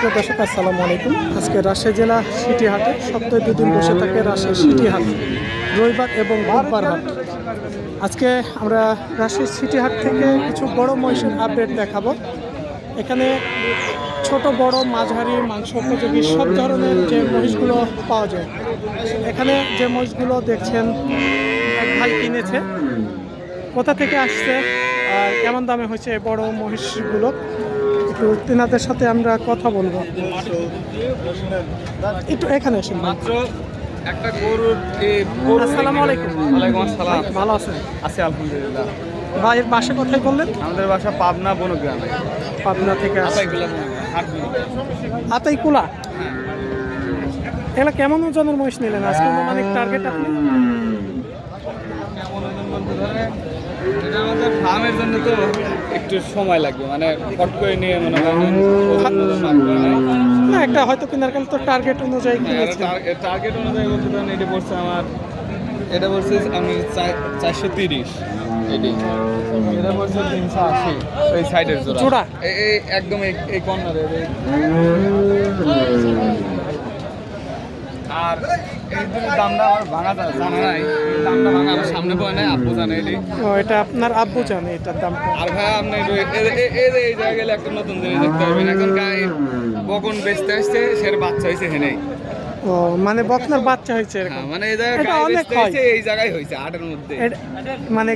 সুপ্রিয় দর্শক, আসসালামু আলাইকুম। আজকে রাজশাহী জেলা সিটি হাটে সপ্তাহে দুদিন বসে থাকে রাজশাহী সিটি হাট রবিবার এবং বুধবার হাট। আজকে আমরা রাজশাহী সিটি হাট থেকে কিছু বড় মহিষের আপডেট দেখাবো। এখানে ছোট, বড়, মাঝারি, মাংস উপযোগী সব ধরনের যে মহিষগুলো পাওয়া যায়, এখানে যে মহিষগুলো দেখছেন, এক ভাই কিনেছে। কোথা থেকে আসছে আর কেমন দামে হয়েছে বড় মহিষগুলো? একটু তেনাদের সাথে আমরা কথা বলব। একটু এখানে আসুন। মাত্র একটা গরুর আসসালামু আলাইকুম। ওয়ালাইকুম আসসালাম। ভালো আছেন? আছি আলহামদুলিল্লাহ। ভাইয়ের বাসা কোথায় বললেন? আমাদের বাসা পাবনা বনগ্রামে। পাবনা থেকে আতাইকুলা এগুলো কেমন ওজনের মহিষ নিলেন? আজকে মানে টার্গেট আপনি কেমন ওজন বলতে ধরে এটা আমাদের ফার্মের জন্য তো একটু সময় লাগবে মানে ফট করে নিয়ে মনে নেয়। না একটা হয়তো কেনার কালে তো টার্গেট অনুযায়ী হ্যাঁ, টার্গেট অনুযায়ী বলতে ধরেন এটা পড়ছে আমার এটা পড়ছে আমি চারশো তিরিশ। এটি। এটা পড়ছে তিনশো আশি ওই সাইডের জোড়া। জোড়া? এই একদম এই। আর দামটা আমার ভাঙা জানা নাই। দামটা ভাঙা আমার সামনে পড়ে নাই আপু জানে এটি। ও এটা আপনার আব্বু জানে এটার দাম। আর ভাই আপনি একটু এ- এ- এ- এই এই জায়গায় গেলে একটা নতুন জিনিস দেখতে পারবেন। এখন গায়ে বকন বেচতে আসছে সের বাচ্চা হয়েছে হেনেই ও মানে বকনার বাচ্চা হয়েছে এরকম। হ্যাঁ, মানে এই জায়গায় এই জায়গায় হয়েছে মধ্যে।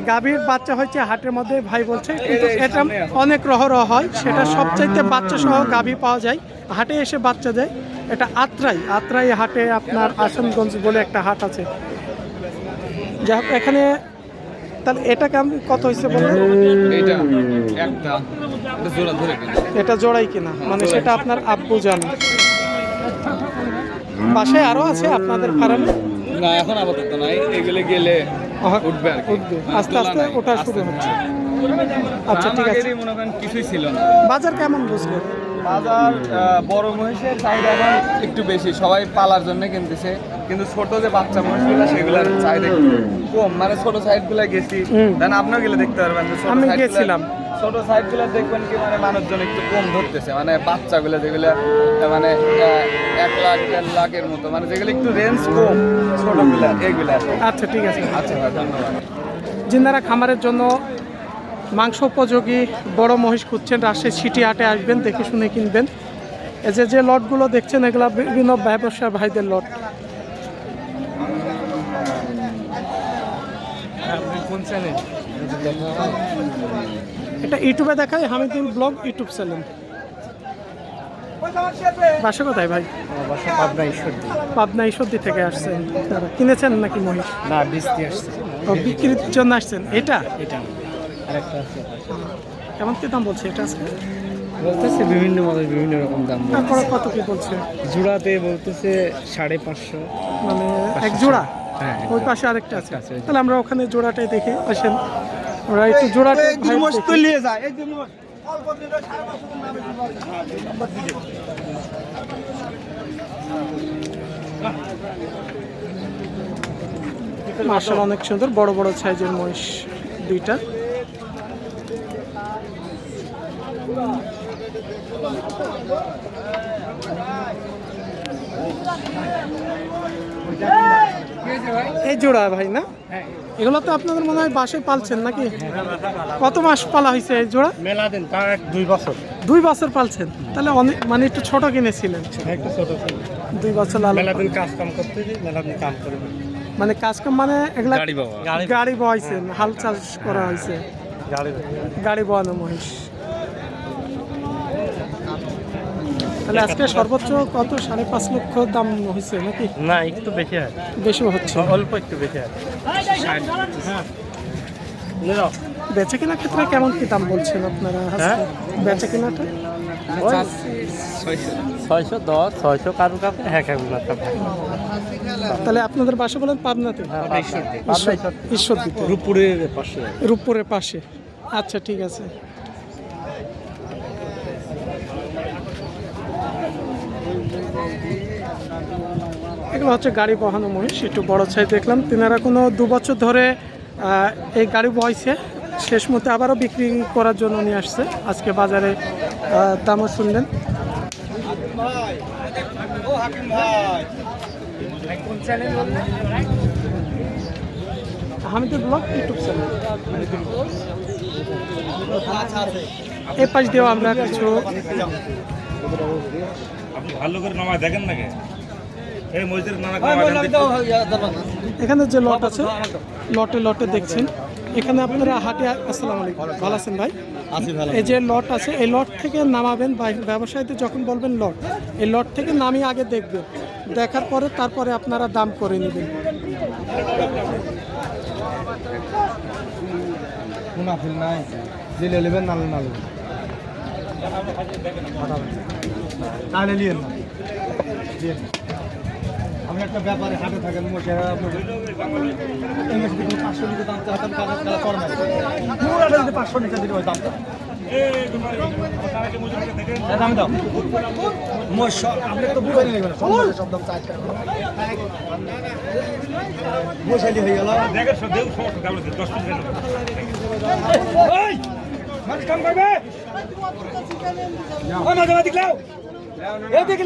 গাভীর বাচ্চা হয়েছে হাটের মধ্যে ভাই বলছে। কিন্তু এটা। অনেক রহরহ হয়। সেটা সবচাইতে বাচ্চা সহ গাভী পাওয়া যায়। হাটে এসে বাচ্চা দেয়। এটা আত্রাই আত্রাই হাটে আপনার আসানগঞ্জ বলে একটা হাট আছে। যাই হোক এখানে তাহলে এটা কেমন কত হয়েছে একটা এটা জোড়াই কিনা মানে সেটা আপনার আব্বু জানে। পাশে আরও আছে আপনাদের ফার্মে? না এখন আপাতত নাই এগুলো গেলে উঠবে উঠবে। মানে আস্তে আস্তে ওঠা শুরু হচ্ছে। আচ্ছা ঠিক আছে। মনে করেন কিছুই ছিল না। বাজার কেমন বুঝলেন বাজার বড় মহিষের চাহিদা এখন একটু বেশি। সবাই পালার জন্য কিনতেছে। কিন্তু ছোট যে বাচ্চা মহিষগুলো সেগুলোর চাহিদা একটু কম। মানে ছোট সাইডগুলো গেছি। দেন আপনার গেলে দেখতে পারবেন আমি গেছিলাম। ছোট সাইডগুলো দেখবেন কি মানে মানুষজন একটু কম ধরতেছে। মানে বাচ্চাগুলো যেগুলো মানে এক লাখ দেড় লাখের মতো। মানে যেগুলো একটু রেঞ্জ কম ছোটগুলো এইগুলা আচ্ছা ঠিক আছে। আচ্ছা ধন্যবাদ। যিনারা খামারের জন্য মাংস উপযোগী বড় মহিষ খুঁজছেন রাজশাহী সিটি হাটে আসবেন দেখে শুনে কিনবেন। এই যে যে লটগুলো দেখছেন এগুলো বিভিন্ন ব্যবসা ভাইদের লট। এটা ইউটিউবে দেখায় হামিদুল ব্লগ ইউটিউব চ্যানেল। বাসা কোথায় ভাই? বাসা পাবনা ঈশ্বর পাবনা ঈশ্বরদী থেকে আসছেন। কিনেছেন নাকি মহিষ? না আসছে ও বিক্রির জন্য আসছেন? এটা? এটা। আরেকটা আছে। কেমন কি দাম বলছে এটা আজকে? বলতেছে বিভিন্ন মতো বিভিন্ন রকম দাম। তারপরে কত কি বলছে? জোড়াতে বলতেছে সাড়ে পাঁচশো। মানে এক জোড়া? হ্যাঁ, ওই পাশে আরেকটা আছে। তাহলে আমরা ওখানে জোড়াটাই দেখি আসেন। আমরা একটু জোড়াটা ভাই দেখি। মার্শাল অনেক সুন্দর বড় বড় সাইজের মহিষ দুইটা। এই জোড়া ভাই না? এগুলো তো আপনাদের মনে হয় বাসে পালছেন নাকি? কত মাস পালা হয়েছে এই জোড়া? মেলা দিন তার এক দুই বছর। দুই বছর পালছেন? তাহলে অনেক মানে একটু ছোট কিনেছিলেন। একটু ছোট দুই বছর লাল মেলা দিন কাজ কাম করতে মেলা দিন কাম করে মানে কাজ কাম মানে এগুলা গাড়ি বাবা গাড়ি বহাইছেন হাল চাষ করা হয়েছে। গাড়ি গাড়ি বহানো মহিষ। তাহলে আজকে সর্বোচ্চ কত? সাড়ে পাঁচ লক্ষ দাম হয়েছে নাকি? না একটু বেশি হয়। বেশি হচ্ছে। অল্প একটু বেশি হয়। হ্যাঁ। বেচা কেনার ক্ষেত্রে কেমন কি দাম বলছেন আপনারা? হ্যাঁ? বেচা কেনাটা? ছয়শো দশ ছয়শো কারু কাপে হ্যাঁ কারু তাহলে আপনাদের বাসা বলেন পাবনাতে? ঈশ্বর দিতে। রূপপুরের পাশে। রূপপুরের পাশে। আচ্ছা ঠিক আছে। এগুলো হচ্ছে গাড়ি বহানো মহিষ, একটু বড় সাইজ দেখলাম। তিনারা কোনো দু বছর ধরে এই গাড়ি বহাইছে। শেষ মতে আবারও বিক্রি করার জন্য নিয়ে আসছে। আজকে বাজারে দামও শুনলেন। Hamidul blog, YouTube channel. এই পাশ দিয়েও আমরা কিছু ভালো করে নামায় দেখেন নাকি? এখানে যে লট আছে লটে লটে দেখছেন। এখানে আপনারা হাটে আসসালাম আলাইকুম। ভালো আছেন ভাই? এই যে লট আছে এই লট থেকে নামাবেন বা- ব্যবসায়ীতে যখন বলবেন লট এই লট থেকে নামিয়ে আগে দেখবেন। দেখার পরে তারপরে আপনারা দাম করে নেবেন। মুনাফিল নাই। দিলে নেবেন নালে নালে তাহলে নিয়েন না। দিয়েন। আমি একটা ব্যাপারে হাটে থাকেন মশারা পাঁচশো নিতে দাম চাইতাম পাঁচশো নিতে দিতে ওই দামটা এ, দাম দাও মোর আপনি তো বুঝে নেবেন সব সব দাম হয়ে গেল মানুষ কাম করবে দিকলাও এদিকে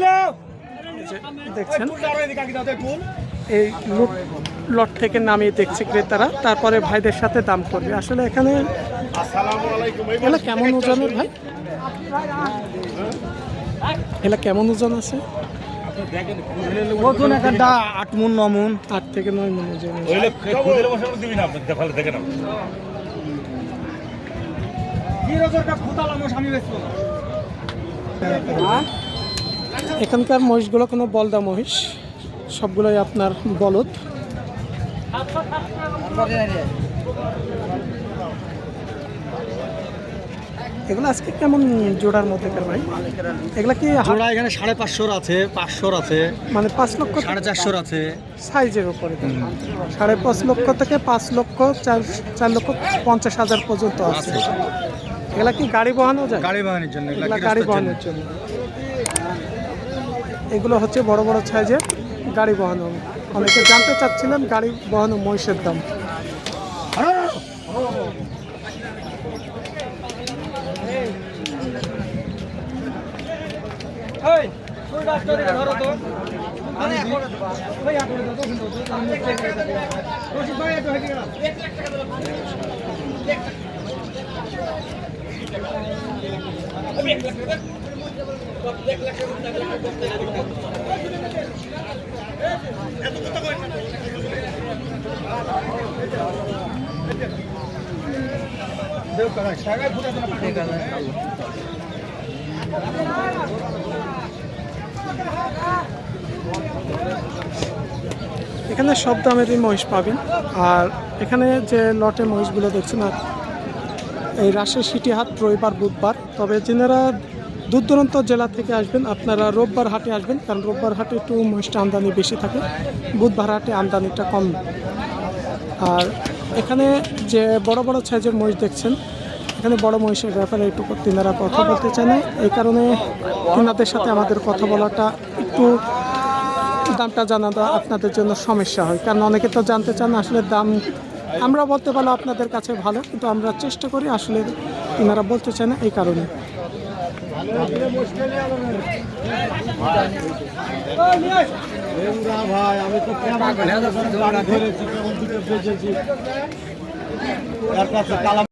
তো এই লট লট থেকে নামিয়ে দেখছে ক্রেতারা তারপরে ভাইদের সাথে দাম করবে। আসলে এখানে এগুলো কেমন ওজনের ভাই? এগুলো কেমন ওজন আছে? ওজন একটা আট মন ন মন। আট থেকে নয় মন ওজন কি স্বামী এখানকার মহিষগুলো কোনো বলদা মহিষ সবগুলোই আপনার বলদ। এগুলো আজকে কেমন জোড়ার মধ্যে ভাই? এগুলা কি জোড়া এখানে সাড়ে পাঁচশোর আছে পাঁচশোর আছে মানে পাঁচ লক্ষ সাড়ে চারশোর আছে। সাইজের উপরে। সাড়ে পাঁচ লক্ষ থেকে পাঁচ লক্ষ চার চার লক্ষ পঞ্চাশ হাজার পর্যন্ত আছে। এগুলা কি গাড়ি বহানো যায়? গাড়ি বাগানের জন্য গাড়ি। বহনের জন্য। এগুলো হচ্ছে বড় বড় সাইজের গাড়ি বহানো অনেকে জানতে চাচ্ছিলেন গাড়ি বহানো মহিষের দাম। এখানে সব দামেরই মহিষ পাবেন। আর এখানে যে লটে মহিষগুলো দেখছেন, আর এই রাজশাহী সিটি হাট রবিবার, বুধবার। তবে যেনারা দূর দূরান্ত জেলা থেকে আসবেন, আপনারা রোববার হাটে আসবেন, কারণ রোববার হাটে একটু মহিষটা আমদানি বেশি থাকে, বুধবার হাটে আমদানিটা কম। আর এখানে যে বড় বড় সাইজের মহিষ দেখছেন, এখানে বড় মহিষের ব্যাপারে একটু তিনারা কথা বলতে চায় না। এই কারণে তিনাদের সাথে আমাদের কথা বলাটা একটু দামটা জানাটা আপনাদের জন্য সমস্যা হয়, কারণ অনেকে তো জানতে চান আসলে দাম আমরা বলতে পারলে আপনাদের কাছে ভালো, কিন্তু আমরা চেষ্টা করি আসলে তিনারা বলতে চায় না এই কারণে। ভাই আমি তো ধরেছি বেঁচেছি। তার কাছে